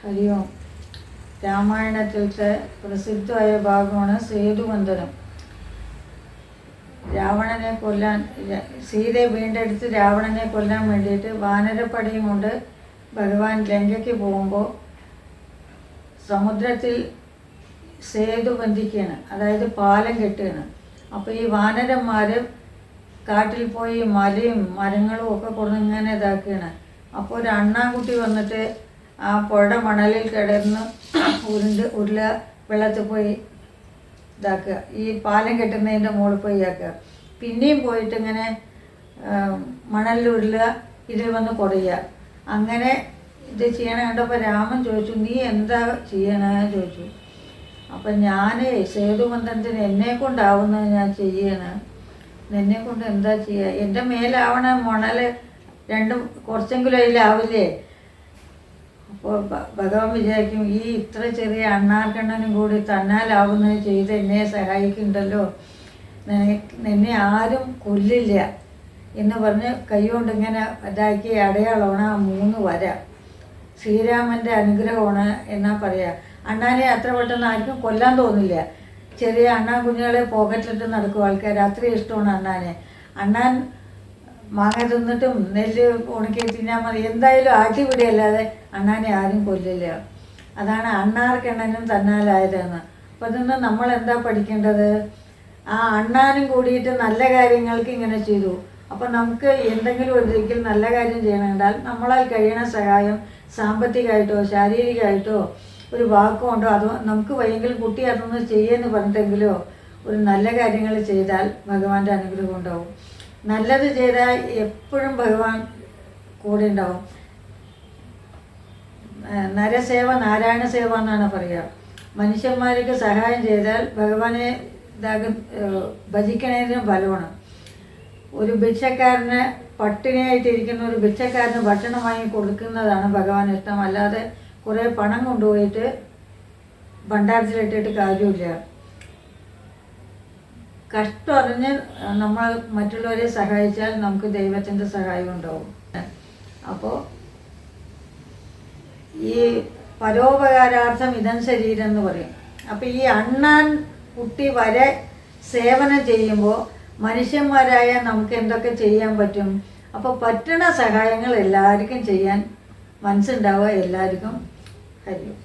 ഹരി ഓം രാമായണത്തിലത്തെ പ്രസിദ്ധമായ ഭാഗമാണ് സേതുബന്ധനം രാവണനെ കൊല്ലാൻ സീതയെ വീണ്ടെടുത്ത് രാവണനെ കൊല്ലാൻ വേണ്ടിയിട്ട് വാനരപ്പടയും കൊണ്ട് ഭഗവാൻ ലങ്കയ്ക്ക് പോകുമ്പോൾ സമുദ്രത്തിൽ സേതു ബന്ധിക്കുകയാണ്. അതായത് പാലം കെട്ടുകയാണ്. അപ്പോൾ ഈ വാനരന്മാർ കാട്ടിൽ പോയി മലയും മരങ്ങളും ഒക്കെ കൊണ്ടിങ്ങനെ ഇതാക്കുകയാണ്. അപ്പോൾ ഒരു അണ്ണാൻകുട്ടി വന്നിട്ട് ആ പുഴ മണലിൽ കിടന്ന് ഉരുണ്ട് ഉരുള വെള്ളത്തിൽ പോയി ഇതാക്കുക. ഈ പാലം കെട്ടുന്നതിന്റെ മുകളിൽ പോയി ഇതാക്കുക. പിന്നെയും പോയിട്ട് ഇങ്ങനെ മണലിൽ ഉരുളുക ഇതിൽ വന്ന് കുറയുക. അങ്ങനെ ഇത് ചെയ്യണ കണ്ടപ്പോൾ രാമൻ ചോദിച്ചു നീ എന്താ ചെയ്യണേ? ചോദിച്ചു. അപ്പം ഞാൻ സേതുബന്ധനത്തിന് എന്നെ കൊണ്ടാവുന്നത് ഞാൻ ചെയ്യണം. എന്നെ കൊണ്ട് എന്താ ചെയ്യുക എന്റെ മേലാവണ മണൽ രണ്ടും കുറച്ചെങ്കിലും അതിലാവില്ലേ? അപ്പോൾ ഭഗവാൻ വിചാരിക്കും ഈ ഇത്ര ചെറിയ അണ്ണാർക്കണ്ണനും കൂടി തന്നാലാവുന്നത് ചെയ്ത് എന്നെ സഹായിക്കുന്നുണ്ടല്ലോ. നിന്നെ ആരും കൊല്ലില്ല എന്ന് പറഞ്ഞ് കൈകൊണ്ട് ഇങ്ങനെ ഇതാക്കി അടയാളമാണ് ആ മൂന്ന് വര. ശ്രീരാമന്റെ അനുഗ്രഹമാണ് എന്നാ പറയുക അണ്ണാനെ അത്ര പെട്ടെന്ന് ആർക്കും കൊല്ലാൻ തോന്നില്ല. ചെറിയ അണ്ണാൻ കുഞ്ഞുങ്ങളെ പോക്കറ്റിലിട്ട് നടക്കും. ആൾക്കാർ അത്രയും ഇഷ്ടമാണ് അണ്ണാനെ. അണ്ണാൻ മാങ്ങ തിന്നിട്ടും നെല്ല് ഉണക്കി തിന്നാൽ മതി. എന്തായാലും ആട്ടിവിടിയല്ലാതെ അണ്ണാനെ ആരും കൊല്ലില്ല. അതാണ് അണ്ണാർക്കെണ്ണനും തന്നാലായതെന്ന്. അപ്പം നിന്ന് നമ്മൾ എന്താ പഠിക്കേണ്ടത്? ആ അണ്ണാനും കൂടിയിട്ട് നല്ല കാര്യങ്ങൾക്ക് ഇങ്ങനെ ചെയ്തു. അപ്പം നമുക്ക് എന്തെങ്കിലും ഒരിക്കൽ നല്ല കാര്യം ചെയ്യണമെന്നാൽ നമ്മളാൽ കഴിയണ സഹായം സാമ്പത്തികമായിട്ടോ ശാരീരികമായിട്ടോ ഒരു വാക്കുകൊണ്ടോ അതോ നമുക്ക് വയ്യെങ്കിൽ കുട്ടി അതൊന്ന് ചെയ്യുമെന്ന് പറഞ്ഞിട്ടെങ്കിലോ ഒരു നല്ല കാര്യങ്ങൾ ചെയ്താൽ ഭഗവാന്റെ അനുഗ്രഹം ഉണ്ടാവും. നല്ലത് ചെയ്താൽ എപ്പോഴും ഭഗവാൻ കൂടെ ഉണ്ടാവും. നരസേവ നാരായണ സേവ എന്നാണ് പറയുക. മനുഷ്യന്മാർക്ക് സഹായം ചെയ്താൽ ഭഗവാനെ ഇതാകും ഭജിക്കണതിന് ഫലമാണ്. ഒരു ഭിക്ഷക്കാരന് പട്ടിണിയായിട്ടിരിക്കുന്ന ഒരു ഭിക്ഷക്കാരന് ഭക്ഷണം വാങ്ങി കൊടുക്കുന്നതാണ് ഭഗവാൻ ഇഷ്ടം. അല്ലാതെ കുറേ പണം കൊണ്ടുപോയിട്ട് ഭണ്ഡാരത്തിലിട്ടിട്ട് കാര്യമില്ല. കഷ്ടം അറിഞ്ഞ് നമ്മൾ മറ്റുള്ളവരെ സഹായിച്ചാൽ നമുക്ക് ദൈവത്തിന്റെ സഹായം ഉണ്ടാവും. അപ്പോൾ ഈ പരോപകാരാർത്ഥം ഇതം ശരീരം എന്ന് പറയും. അപ്പോൾ ഈ അണ്ണാൻ കുട്ടി വരെ സേവനം ചെയ്യുമ്പോൾ മനുഷ്യന്മാരായ നമുക്ക് എന്തൊക്കെ ചെയ്യാൻ പറ്റും? അപ്പോൾ പറ്റുന്ന സഹായങ്ങൾ എല്ലാവർക്കും ചെയ്യാൻ മനസ്സുണ്ടാവുക എല്ലാവർക്കും ഹരിയും